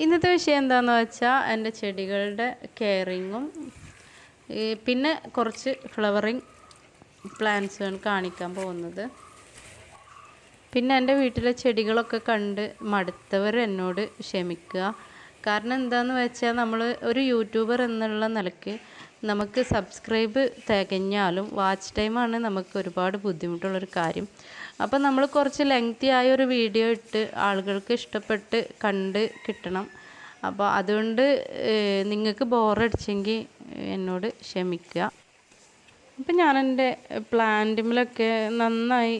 ഇന്നത്തെ വിഷയം എന്താണെന്ന് വെച്ചാൽ എന്റെ ചെടികളുടെ കെയറിങ്ങും പിന്നെ കുറച്ച് ഫ്ലവറിങ് പ്ലാന്റ്സുകൾ കാണിക്കാൻ പോകുന്നത്. പിന്നെ എന്റെ വീട്ടിലെ ചെടികളൊക്കെ കണ്ട് മടുത്തവർ എന്നോട് ക്ഷമിക്കുക. കാരണം എന്താണെന്ന് വെച്ചാൽ നമ്മൾ ഒരു യൂട്യൂബർ എന്നുള്ള നിലയ്ക്ക് നമുക്ക് സബ്സ്ക്രൈബ് തികഞ്ഞാലും വാച്ച് ടൈമാണ് നമുക്ക് ഒരുപാട് ബുദ്ധിമുട്ടുള്ളൊരു കാര്യം. അപ്പോൾ നമ്മൾ കുറച്ച് ലെങ്തി ആയ ഒരു വീഡിയോ ഇട്ട് ആളുകൾക്ക് ഇഷ്ടപ്പെട്ട് കണ്ട് കിട്ടണം. അപ്പോൾ അതുകൊണ്ട് നിങ്ങൾക്ക് ബോറടിച്ചെങ്കിൽ എന്നോട് ക്ഷമിക്കുക. അപ്പം ഞാൻ എന്റെ പ്ലാന്റിമിലൊക്കെ നന്നായി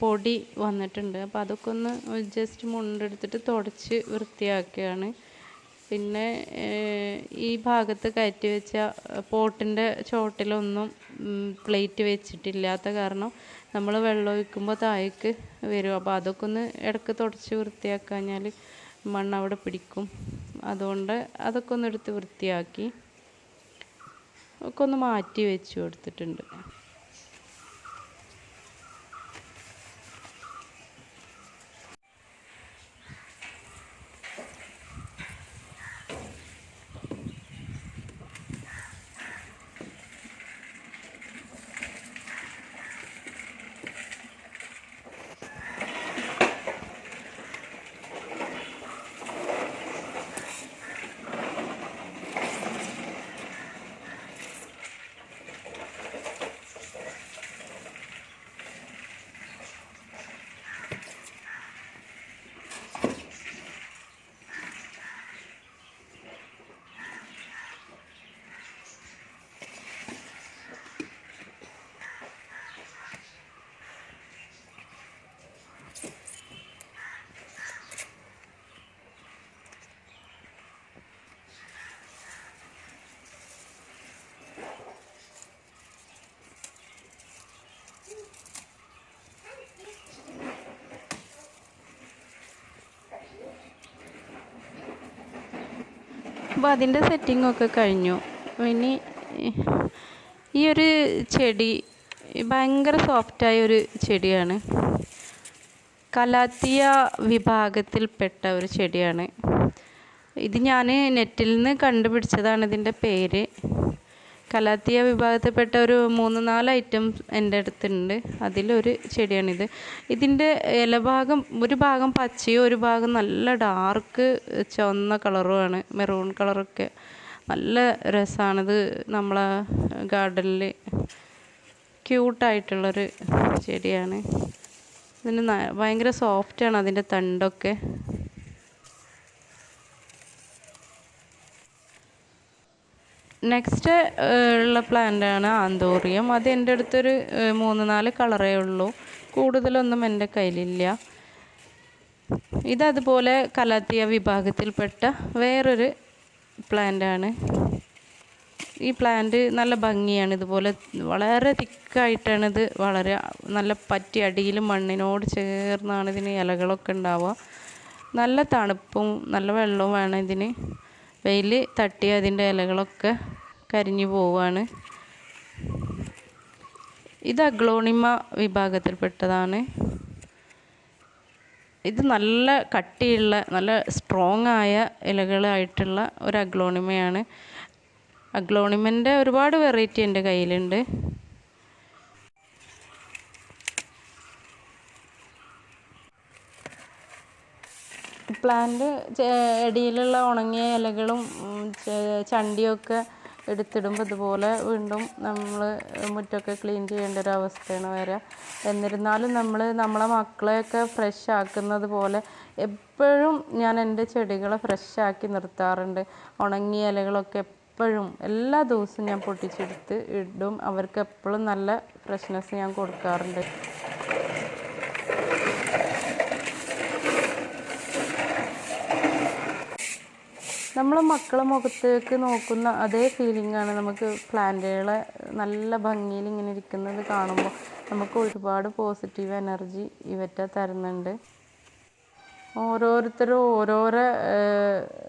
പൊടി വന്നിട്ടുണ്ട്. അപ്പോൾ അതൊക്കെ ഒന്ന് ജസ്റ്റ് മുണ്ടെടുത്തിട്ട് തുടച്ച് വൃത്തിയാക്കുകയാണ് പിന്നെ ഈ ഭാഗത്ത് കയറ്റി വെച്ച പോട്ടിന്റെ ചോട്ടിലൊന്നും പ്ലേറ്റ് വെച്ചിട്ടില്ലാത്ത കാരണം നമ്മൾ വെള്ളം ഒഴിക്കുമ്പോൾ താഴേക്ക് വരും. അപ്പോൾ അതൊക്കെ ഒന്ന് ഇടയ്ക്ക് തുടച്ച് വൃത്തിയാക്കാഞ്ഞാൽ മണ്ണ് അവിടെ പിടിക്കും. അതുകൊണ്ട് അതൊക്കെ ഒന്ന് എടുത്ത് വൃത്തിയാക്കി ഒക്കെ ഒന്ന് മാറ്റി വെച്ച് കൊടുത്തിട്ടുണ്ട്. അപ്പോൾ അതിന്റെ സെറ്റിങ്ങൊക്കെ കഴിഞ്ഞു. ഇനി ഈ ഒരു ചെടി ഭയങ്കര സോഫ്റ്റായ ഒരു ചെടിയാണ്. കലാത്തിയ വിഭാഗത്തിൽപ്പെട്ട ഒരു ചെടിയാണ്. ഇത് ഞാൻ നെറ്റിൽ നിന്ന് കണ്ടുപിടിച്ചതാണ് ഇതിന്റെ പേര്. കലാത്തിയ വിഭാഗത്തിൽപ്പെട്ട ഒരു മൂന്ന് നാല് ഐറ്റം എന്റെ അടുത്തുണ്ട്. അതിലൊരു ചെടിയാണിത്. ഇതിന്റെ ഇലഭാഗം ഒരു ഭാഗം പച്ചയും ഒരു ഭാഗം നല്ല ഡാർക്ക് ചുവന്ന കളറുമാണ് മെറൂൺ കളറൊക്കെ നല്ല രസമാണിത് നമ്മളെ ഗാർഡനിൽ ക്യൂട്ടായിട്ടുള്ളൊരു ചെടിയാണ്. ഇതിന് ഭയങ്കര സോഫ്റ്റാണ് അതിന്റെ തണ്ടൊക്കെ. നെക്സ്റ്റ് ഉള്ള പ്ലാന്റാണ് ആന്തോറിയം അത് എന്റെ അടുത്തൊരു മൂന്ന് നാല് കളറേ ഉള്ളൂ. കൂടുതലൊന്നും എന്റെ കയ്യിലില്ല. ഇതതുപോലെ കലാത്തിയ വിഭാഗത്തിൽപ്പെട്ട വേറൊരു പ്ലാന്റാണ് ഈ പ്ലാന്റ് നല്ല ഭംഗിയാണ് ഇതുപോലെ. വളരെ തിക്കായിട്ടാണ് ഇത് വളരെ നല്ല പറ്റി അടിയിൽ മണ്ണിനോട് ചേർന്നാണ് ഇതിന് ഇലകളൊക്കെ ഉണ്ടാവുക. നല്ല തണുപ്പും നല്ല വെള്ളവും വേണം ഇതിന്. വെയിൽ തട്ടി അതിന്റെ ഇലകളൊക്കെ കരിഞ്ഞു പോവുകയാണ്. ഇത് അഗ്ലോണിമ വിഭാഗത്തിൽപ്പെട്ടതാണ്. ഇത് നല്ല കട്ടിയുള്ള നല്ല സ്ട്രോങ് ആയ ഇലകളായിട്ടുള്ള ഒരു അഗ്ലോണിമയാണ്. അഗ്ലോണിമന്റെ ഒരുപാട് വെറൈറ്റി എന്റെ കയ്യിലുണ്ട്. പ്ലാന്റ് ഇടയിലുള്ള ഉണങ്ങിയ ഇലകളും ചണ്ടിയൊക്കെ എടുത്തിടുമ്പോൾ ഇതുപോലെ വീണ്ടും നമ്മൾ മുറ്റമൊക്കെ ക്ലീൻ ചെയ്യേണ്ട ഒരു അവസ്ഥയാണ് വരിക. എന്നിരുന്നാലും നമ്മൾ നമ്മളെ മക്കളെയൊക്കെ ഫ്രഷ് ആക്കുന്നത് പോലെ എപ്പോഴും ഞാൻ എന്റെ ചെടികളെ ഫ്രഷ് ആക്കി നിർത്താറുണ്ട്. ഉണങ്ങിയ ഇലകളൊക്കെ എപ്പോഴും എല്ലാ ദിവസവും ഞാൻ പൊട്ടിച്ചെടുത്ത് ഇടും. അവർക്ക് എപ്പോഴും നല്ല ഫ്രഷ്നെസ് ഞാൻ കൊടുക്കാറുണ്ട്. നമ്മൾ മക്കളെ മുഖത്തേക്ക് നോക്കുന്ന അതേ ഫീലിംഗാണ് നമുക്ക് പ്ലാന്റുകളെ നല്ല ഭംഗിയിൽ ഇങ്ങനെ ഇരിക്കുന്നത് കാണുമ്പോൾ. നമുക്ക് ഒരുപാട് പോസിറ്റീവ് എനർജി ഇവറ്റ തരുന്നുണ്ട്. ഓരോരുത്തരും ഓരോരോ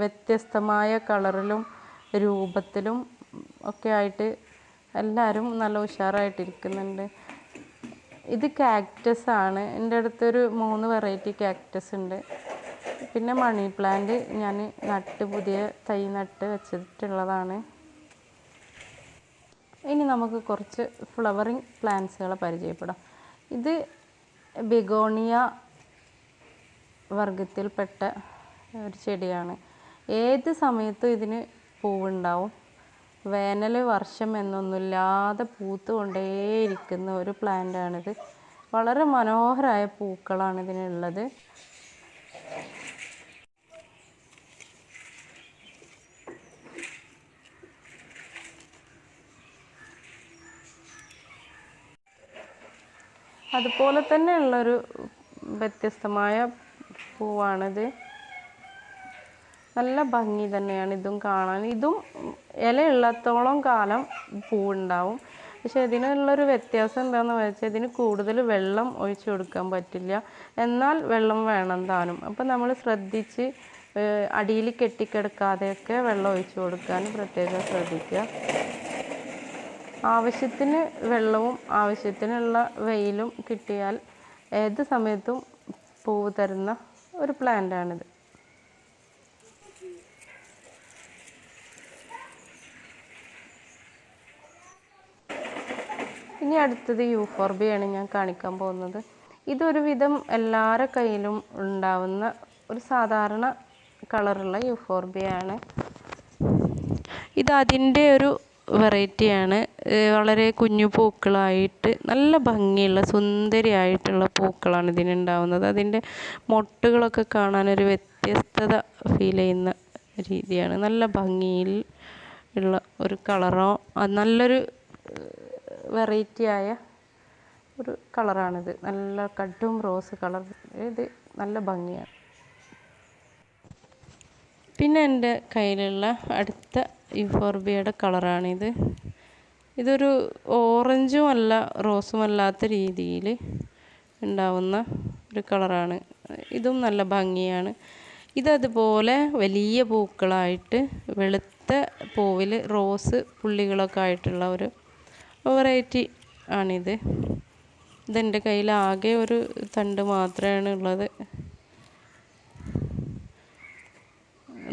വ്യത്യസ്തമായ കളറിലും രൂപത്തിലും ഒക്കെ ആയിട്ട് എല്ലാവരും നല്ല ഉഷാറായിട്ടിരിക്കുന്നുണ്ട്. ഇത് കാക്ടസ് ആണ്. എന്റെ അടുത്തൊരു മൂന്ന് വെറൈറ്റി കാക്ടസ് ഉണ്ട്. പിന്നെ മണി പ്ലാന്റ് ഞാൻ നട്ട് പുതിയ തൈ നട്ട് വെച്ചിട്ടുള്ളതാണ്. ഇനി നമുക്ക് കുറച്ച് ഫ്ലവറിങ് പ്ലാന്റ്സുകളെ പരിചയപ്പെടാം. ഇത് ബിഗോണിയ വർഗത്തിൽപ്പെട്ട ഒരു ചെടിയാണ്. ഏത് സമയത്തും ഇതിന് പൂവുണ്ടാവും. വേനൽ വർഷം എന്നൊന്നുമില്ലാതെ പൂത്ത് കൊണ്ടേയിരിക്കുന്ന ഒരു പ്ലാന്റാണിത്. വളരെ മനോഹരമായ പൂക്കളാണ് ഇതിനുള്ളത്. അതുപോലെ തന്നെ ഉള്ളൊരു വ്യത്യസ്തമായ പൂവാണിത്. നല്ല ഭംഗി തന്നെയാണ് ഇതും കാണാൻ. ഇതും ഇലയുള്ളത്തോളം കാലം പൂവുണ്ടാവും. പക്ഷെ ഇതിനുള്ളൊരു വ്യത്യാസം എന്താണെന്ന് വെച്ചാൽ ഇതിന് കൂടുതൽ വെള്ളം ഒഴിച്ചു കൊടുക്കാൻ പറ്റില്ല. എന്നാൽ വെള്ളം വേണം താനും. അപ്പം നമ്മൾ ശ്രദ്ധിച്ച് അടിയിൽ കെട്ടിക്കിടക്കാതെയൊക്കെ വെള്ളം ഒഴിച്ചു കൊടുക്കാൻ പ്രത്യേകം ശ്രദ്ധിക്കുക. ആവശ്യത്തിന് വെള്ളവും ആവശ്യത്തിനുള്ള വെയിലും കിട്ടിയാൽ ഏത് സമയത്തും പൂവ് തരുന്ന ഒരു പ്ലാന്റാണിത്. ഇനി അടുത്തത് യൂഫോർബിയാണ് ഞാൻ കാണിക്കാൻ പോകുന്നത്. ഇതൊരു വിധം എല്ലാവരുടെ കയ്യിലും ഉണ്ടാവുന്ന ഒരു സാധാരണ കളറുള്ള യൂഫോർബിയാണ്. ഇത് അതിന്റെ ഒരു വെറൈറ്റിയാണ്. വളരെ കുഞ്ഞു പൂക്കളായിട്ട് നല്ല ഭംഗിയുള്ള സുന്ദരിയായിട്ടുള്ള പൂക്കളാണ് ഇതിനുണ്ടാവുന്നത്. അതിന്റെ മൊട്ടുകളൊക്കെ ഒരു വ്യത്യസ്തത ഫീൽ ചെയ്യുന്ന രീതിയാണ്. നല്ല ഭംഗിയിൽ ഉള്ള ഒരു കളറോ നല്ലൊരു വെറൈറ്റിയായ ഒരു കളറാണിത്. നല്ല കടും റോസ് കളർ. ഇത് നല്ല ഭംഗിയാണ്. പിന്നെ എന്റെ കയ്യിലുള്ള അടുത്ത യൂഫോർബിയയുടെ കളറാണിത്. ഇതൊരു ഓറഞ്ചും അല്ല റോസും അല്ലാത്ത രീതിയിൽ ഉണ്ടാവുന്ന ഒരു കളറാണ്. ഇതും നല്ല ഭംഗിയാണ്. ഇതതുപോലെ വലിയ പൂക്കളായിട്ട് വെളുത്ത പൂവിൽ റോസ് പുള്ളികളൊക്കെ ആയിട്ടുള്ള ഒരു വെറൈറ്റി ആണിത്. ഇതെന്റെ കയ്യിൽ ആകെ ഒരു തണ്ട് മാത്രമാണ് ഉള്ളത്.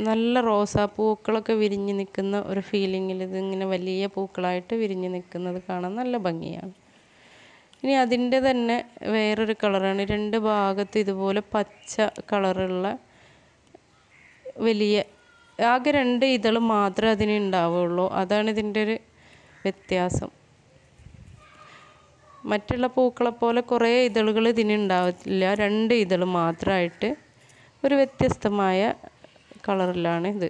നല്ല റോസാപ്പൂക്കളൊക്കെ വിരിഞ്ഞ് നിൽക്കുന്ന ഒരു ഫീലിങ്ങിൽ ഇതിങ്ങനെ വലിയ പൂക്കളായിട്ട് വിരിഞ്ഞ് നിൽക്കുന്നത് കാണാൻ നല്ല ഭംഗിയാണ്. ഇനി അതിന്റെ തന്നെ വേറൊരു കളറാണ്. രണ്ട് ഭാഗത്ത് ഇതുപോലെ പച്ച കളറുള്ള വലിയ ആകെ രണ്ട് ഇതൾ മാത്രമേ അതിന് ഉണ്ടാവുള്ളൂ. അതാണ് ഇതിന്റെ ഒരു വ്യത്യാസം. മറ്റുള്ള പൂക്കളെ പോലെ കുറേ ഇതളുകൾ ഇതിനുണ്ടാവില്ല രണ്ട് ഇതൾ മാത്രമായിട്ട് ഒരു വ്യത്യസ്തമായ കളറിലാണ് ഇത്.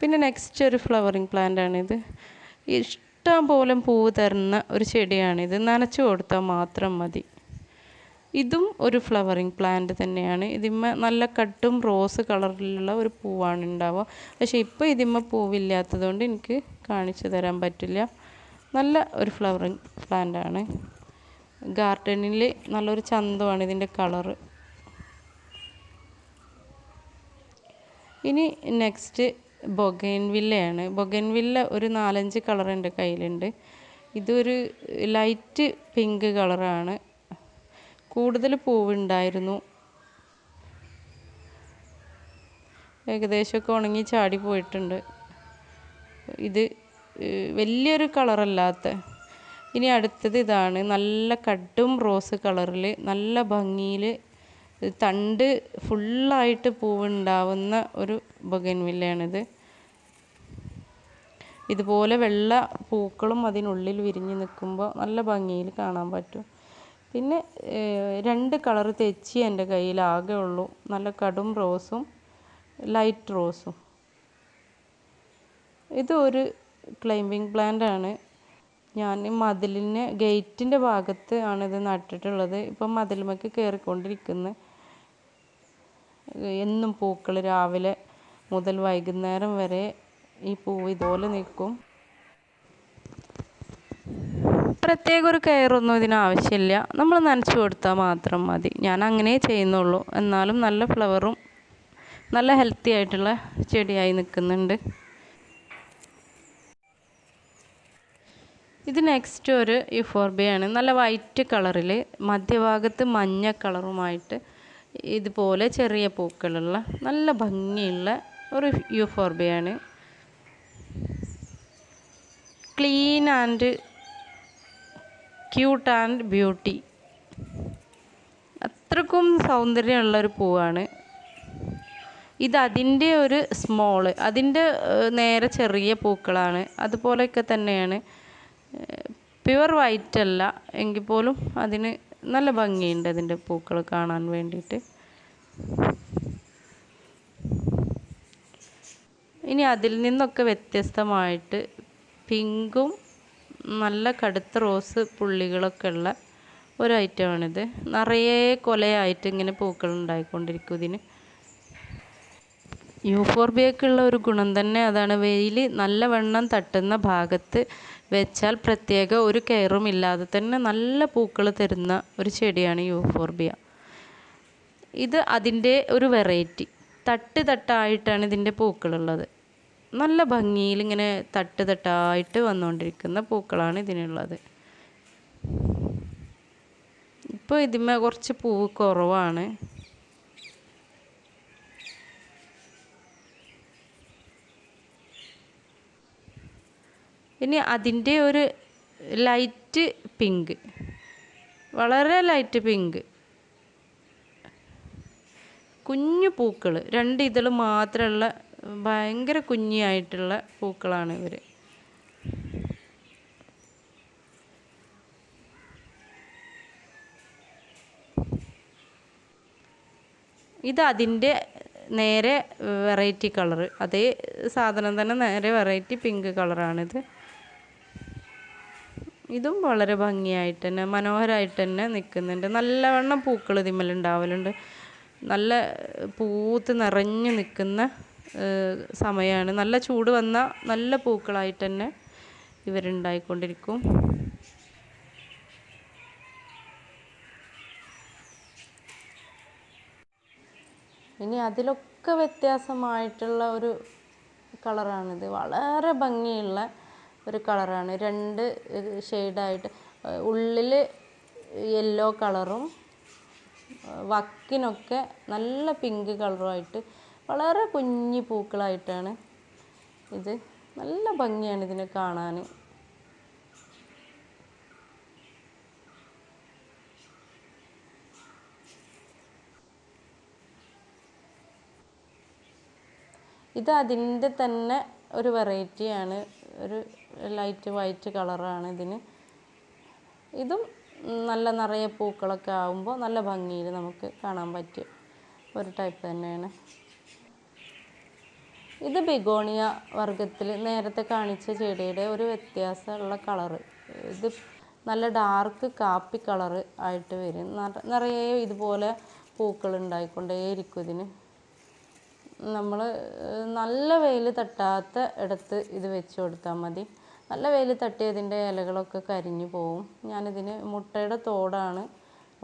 പിന്നെ നെക്സ്റ്റ് ഒരു ഫ്ലവറിങ് പ്ലാന്റ് ആണിത് ഇഷ്ടം പോലെ പൂവ് തരുന്ന ഒരു ചെടിയാണിത് നനച്ചു കൊടുത്താൽ മാത്രം മതി. ഇതും ഒരു ഫ്ലവറിങ് പ്ലാന്റ് തന്നെയാണ്. ഇതിമ്മ നല്ല കട്ടും റോസ് കളറിലുള്ള ഒരു പൂവാണ് ഉണ്ടാവുക. പക്ഷേ ഇപ്പോൾ ഇതിമ്മ പൂവില്ലാത്തതുകൊണ്ട് എനിക്ക് കാണിച്ചു തരാൻ പറ്റില്ല. നല്ല ഒരു ഫ്ലവറിങ് പ്ലാന്റ് ആണ്. ഗാർഡനിൽ നല്ലൊരു ചന്തമാണ് ഇതിന്റെ കളറ് ഇനി നെക്സ്റ്റ് ബൊഗൈൻവില്ലയാണ്. ബൊഗൈൻവില്ല ഒരു നാലഞ്ച് കളർ എന്റെ കയ്യിലുണ്ട്. ഇതൊരു ലൈറ്റ് പിങ്ക് കളറാണ്. കൂടുതൽ പൂവുണ്ടായിരുന്നു. ഏകദേശമൊക്കെ ഉണങ്ങി ചാടി പോയിട്ടുണ്ട്. ഇത് വലിയൊരു കളറല്ലാത്ത. ഇനി അടുത്തത് ഇതാണ്. നല്ല കടും റോസ് കളറിൽ നല്ല ഭംഗിയിൽ തണ്ട് ഫുള്ളായിട്ട് പൂവുണ്ടാവുന്ന ഒരു ബൊഗൻവില്ലയാണിത്. ഇതുപോലെ വെള്ള പൂക്കളും അതിനുള്ളിൽ വിരിഞ്ഞ് നിൽക്കുമ്പോൾ നല്ല ഭംഗിയിൽ കാണാൻ പറ്റും. പിന്നെ രണ്ട് കളർ തെച്ചി എന്റെ കയ്യിൽ ആകെ ഉള്ളൂ. നല്ല കടും റോസും ലൈറ്റ് റോസും ഇത് ഒരു ക്ലൈമ്പിംഗ് പ്ലാന്റ് ആണ്. ഞാൻ മതിലിന് ഗേറ്റിന്റെ ഭാഗത്ത് ആണിത് നട്ടിട്ടുള്ളത്. ഇപ്പം മതിലുമൊക്കെ കയറിക്കൊണ്ടിരിക്കുന്നു. എന്നും പൂക്കൾ രാവിലെ മുതൽ വൈകുന്നേരം വരെ ഈ പൂവ് ഇതുപോലെ നിൽക്കും. പ്രത്യേക ഒരു കെയറൊന്നും ഇതിന് ആവശ്യമില്ല. നമ്മൾ നനച്ചു കൊടുത്താൽ മാത്രം മതി. ഞാൻ അങ്ങനെ ചെയ്യുന്നുള്ളൂ. എന്നാലും നല്ല ഫ്ലവറും നല്ല ഹെൽത്തി ആയിട്ടുള്ള ചെടിയായി നിൽക്കുന്നുണ്ട്. ഇത് നെക്സ്റ്റ് ഒരു യുഫോർബിയാണ്. നല്ല വൈറ്റ് കളറിൽ മധ്യഭാഗത്ത് മഞ്ഞ കളറുമായിട്ട് ഇതുപോലെ ചെറിയ പൂക്കളുള്ള നല്ല ഭംഗിയുള്ള ഒരു യൂഫോർബിയാണ്. Clean and cute and beauty. അത്രക്കും സൗന്ദര്യമുള്ള ഒരു പൂവാണ്. ഇത് അതിന്റെ ഒരു സ്മോൾ അതിന്റെ നേരെ ചെറിയ പൂക്കളാണ്. അതുപോലെയൊക്കെ തന്നെയാണ്. പ്യുവർ വൈറ്റ് അല്ല. എങ്കിൽ പോലും അതിന് നല്ല ഭംഗിയുണ്ട് അതിന്റെ പൂക്കൾ കാണാൻ വേണ്ടിയിട്ട്. ഇനി അതിൽ നിന്നൊക്കെ വ്യത്യസ്തമായിട്ട് പിങ്കും നല്ല കടുത്ത റോസ് പുള്ളികളൊക്കെ ഉള്ള ഒരു ഐറ്റമാണിത്. നിറയെ കൊലയായിട്ട് ഇങ്ങനെ പൂക്കൾ ഉണ്ടായിക്കൊണ്ടിരിക്കും ഇതിന്. യൂഫോർബിയക്കുള്ള ഒരു ഗുണം തന്നെ അതാണ്. വെയിൽ നല്ലവണ്ണം തട്ടുന്ന ഭാഗത്ത് വെച്ചാൽ പ്രത്യേക ഒരു കെയറും ഇല്ലാതെ തന്നെ നല്ല പൂക്കൾ തരുന്ന ഒരു ചെടിയാണ് യൂഫോർബിയ. ഇത് അതിന്റെ ഒരു വെറൈറ്റി. തട്ട് തട്ടായിട്ടാണ് ഇതിന്റെ പൂക്കളുള്ളത്. നല്ല ഭംഗിയിൽ ഇങ്ങനെ തട്ട് തട്ടായിട്ട് വന്നുകൊണ്ടിരിക്കുന്ന പൂക്കളാണ് ഇതിനുള്ളത്. ഇപ്പോൾ ഇതിന്മേ കുറച്ച് പൂവ് കുറവാണ്. ഇനി അതിന്റെ ഒരു ലൈറ്റ് പിങ്ക് വളരെ ലൈറ്റ് പിങ്ക് കുഞ്ഞു പൂക്കൾ രണ്ട് ഇതൾ മാത്രമുള്ള ഭയങ്കര കുഞ്ഞായിട്ടുള്ള പൂക്കളാണ് ഇവർ ഇത് അതിന്റെ നേരെ വെറൈറ്റി കളറ് അതേ സാധനം തന്നെ നേരെ വെറൈറ്റി പിങ്ക് കളറാണിത് ഇതും വളരെ ഭംഗിയായിട്ട് തന്നെ മനോഹരമായിട്ട് തന്നെ നിൽക്കുന്നുണ്ട്. നല്ലവണ്ണം പൂക്കൾ ഇതിന്മേൽ ഉണ്ടാവലുണ്ട് നല്ല പൂത്ത് നിറഞ്ഞു നിൽക്കുന്ന സമയമാണ്. നല്ല ചൂട് വന്ന നല്ല പൂക്കളായിട്ട് തന്നെ ഇവരുണ്ടായിക്കൊണ്ടിരിക്കും. ഇനി അതിലൊക്കെ വ്യത്യാസമായിട്ടുള്ള ഒരു കളറാണിത്. വളരെ ഭംഗിയുള്ള ഒരു കളറാണ്. രണ്ട് ഷെയ്ഡായിട്ട് ഉള്ളിൽ യെല്ലോ കളറും വക്കിനൊക്കെ നല്ല പിങ്ക് കളറുമായിട്ട് വളരെ കുഞ്ഞി പൂക്കളായിട്ടാണ് ഇത്. നല്ല ഭംഗിയാണ് ഇതിനെ കാണാൻ ഇത് അതിന്റെ തന്നെ ഒരു വെറൈറ്റിയാണ്. ഒരു ലൈറ്റ് വൈറ്റ് കളറാണ് ഇതിന്. ഇതും നല്ല നിറയെ പൂക്കളൊക്കെ ആകുമ്പോൾ നല്ല ഭംഗിയിൽ നമുക്ക് കാണാൻ പറ്റിയ ഒരു ടൈപ്പ് തന്നെയാണ്. ഇത് ബിഗോണിയ വർഗത്തിൽ നേരത്തെ കാണിച്ച ചെടിയുടെ ഒരു വ്യത്യാസമുള്ള കളറ്. ഇത് നല്ല ഡാർക്ക് കാപ്പി കളറ് ആയിട്ട് വരും. നിറയെ ഇതുപോലെ പൂക്കൾ ഉണ്ടായിക്കൊണ്ടേയിരിക്കും ഇതിന്. നമ്മൾ നല്ല വെയിൽ തട്ടാത്ത ഇടത്ത് ഇത് വെച്ച് കൊടുത്താൽ മതി. നല്ല വെയിൽ തട്ടി അതിന്റെ ഇലകളൊക്കെ കരിഞ്ഞു പോവും. ഞാനിതിന് മുട്ടയുടെ തോടാണ്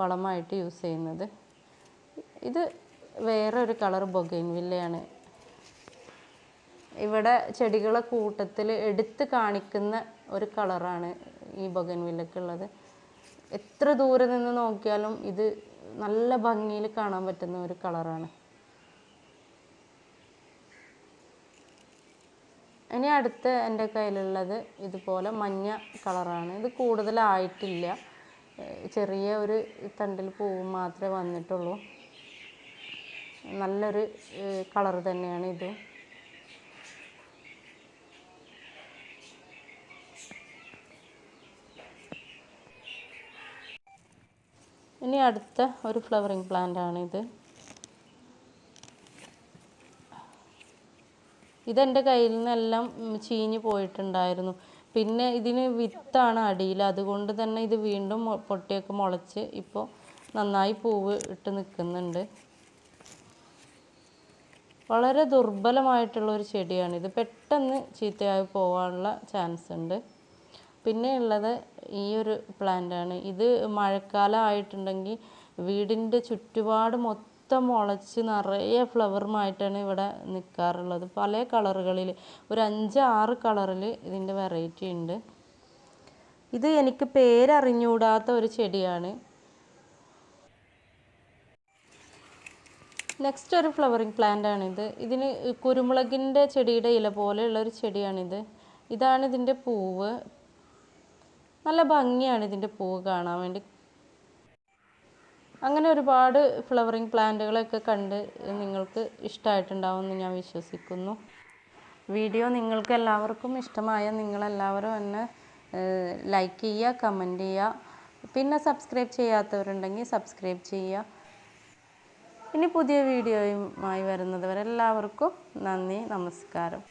വളമായിട്ട് യൂസ് ചെയ്യുന്നത്. ഇത് വേറെ ഒരു കളർ ബൊഗൈൻവില്ലയാണ്. ഇവിടെ ചെടികളെ കൂട്ടത്തിൽ എടുത്ത് കാണിക്കുന്ന ഒരു കളറാണ് ഈ ബൊഗൻവില്ലക്കുള്ളത് എത്ര ദൂരെ നിന്ന് നോക്കിയാലും ഇത് നല്ല ഭംഗിയിൽ കാണാൻ പറ്റുന്ന ഒരു കളറാണ്. ഇനി അടുത്ത് എന്റെ കയ്യിലുള്ളത് ഇതുപോലെ മഞ്ഞ കളറാണ്. ഇത് കൂടുതലായിട്ടില്ല. ചെറിയ ഒരു തണ്ടിൽ പൂവ് മാത്രമേ വന്നിട്ടുള്ളൂ. നല്ലൊരു കളർ തന്നെയാണ് ഇത്. ഇനി അടുത്ത ഒരു ഫ്ലവറിങ് പ്ലാന്റ് ആണ് ഇത് ഇതെന്റെ കയ്യിൽ നിന്നെല്ലാം ചീഞ്ഞ് പോയിട്ടുണ്ടായിരുന്നു. പിന്നെ ഇതിന് വിത്താണ് അടിയിൽ. അതുകൊണ്ട് തന്നെ ഇത് വീണ്ടും പൊട്ടിയൊക്കെ മുളച്ച് ഇപ്പോൾ നന്നായി പൂവ് ഇട്ട് നിൽക്കുന്നുണ്ട് വളരെ ദുർബലമായിട്ടുള്ള ഒരു ചെടിയാണ് ഇത്. പെട്ടെന്ന് ചീത്തയായി പോകാനുള്ള ചാൻസ് ഉണ്ട്. പിന്നെ ഉള്ളത് ഈ ഒരു പ്ലാന്റാണ്. ഇത് മഴക്കാലം ആയിട്ടുണ്ടെങ്കിൽ വീടിന്റെ ചുറ്റുപാട് മൊത്തം മുളച്ച് നിറയെ ഫ്ലവറുമായിട്ടാണ് ഇവിടെ നിൽക്കാറുള്ളത് പല കളറുകളിൽ ഒരു അഞ്ച് ആറ് കളറിൽ ഇതിന്റെ വെറൈറ്റി ഉണ്ട്. ഇത് എനിക്ക് പേരറിഞ്ഞുകൂടാത്ത ഒരു ചെടിയാണ്. നെക്സ്റ്റ് ഒരു ഫ്ലവറിങ് പ്ലാന്റ് ആണിത്. ഇതിന് കുരുമുളകിന്റെ ചെടിയുടെ ഇല പോലെയുള്ള ഒരു ചെടിയാണിത്. ഇതാണ് ഇതിന്റെ പൂവ്. നല്ല ഭംഗിയാണ് ഇതിന്റെ പൂവ് കാണാൻ വേണ്ടി. അങ്ങനെ ഒരുപാട് ഫ്ലവറിങ് പ്ലാന്റുകളൊക്കെ കണ്ട് നിങ്ങൾക്ക് ഇഷ്ടമായിട്ടുണ്ടാവുമെന്ന് ഞാൻ വിശ്വസിക്കുന്നു. വീഡിയോ നിങ്ങൾക്ക് എല്ലാവർക്കും ഇഷ്ടമായ നിങ്ങളെല്ലാവരും എന്നെ ലൈക്ക് ചെയ്യുക കമന്റ് ചെയ്യുക. പിന്നെ സബ്സ്ക്രൈബ് ചെയ്യാത്തവരുണ്ടെങ്കിൽ സബ്സ്ക്രൈബ് ചെയ്യുക. ഇനി പുതിയ വീഡിയോയുമായി വരുന്നത് വരെ എല്ലാവർക്കും നന്ദി നമസ്കാരം.